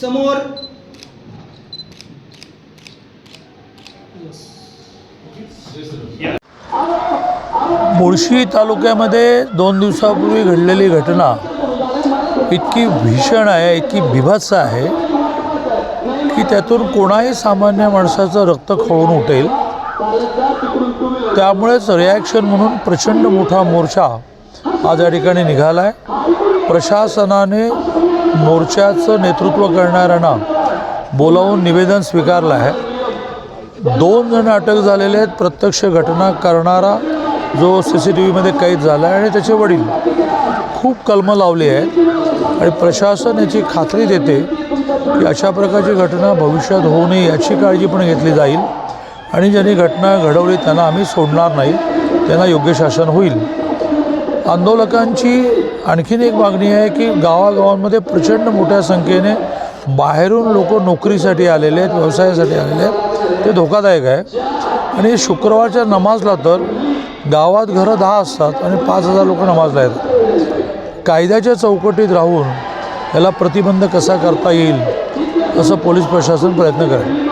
समोर. मुळशी तालुक्यामध्ये दोन दिवसापूर्वी घडलेली घटना इतकी भीषण आहे इतकी बिभत्स आहे की त्यातून कोणाही सामान्य माणसाचं रक्त खळून उठेल. त्यामुळेच रिॲक्शन म्हणून प्रचंड मोठा मोर्चा आज या ठिकाणी निघाला आहे प्रशासनाने मोर्चाचं नेतृत्व करणाऱ्यांना बोलावून निवेदन स्वीकारलं आहे. दोन जण अटक झालेले आहेत. प्रत्यक्ष घटना करणारा जो सी सी टी व्हीमध्ये कैद झाला आहे आणि त्याचे वडील खूप कलमं लावली आहेत आणि प्रशासन याची खात्री देते की अशा प्रकारची घटना भविष्यात होऊ नये याची काळजी पण घेतली जाईल आणि ज्यांनी घटना घडवली त्यांना आम्ही सोडणार नाही. त्यांना योग्य शासन होईल. आंदोलकांची आणखीन एक मागणी आहे की गावागावांमध्ये प्रचंड मोठ्या संख्येने बाहेरून लोक नोकरीसाठी आलेले आहेत व्यवसायासाठी आलेले आहेत. ते धोकादायक आहे. आणि शुक्रवारच्या नमाजला तर गावात घरं दहा असतात आणि पाच हजार लोक नमाजला येतात. कायद्याच्या चौकटीत राहून याला प्रतिबंध कसा करता येईल असं पोलीस प्रशासन प्रयत्न करेल.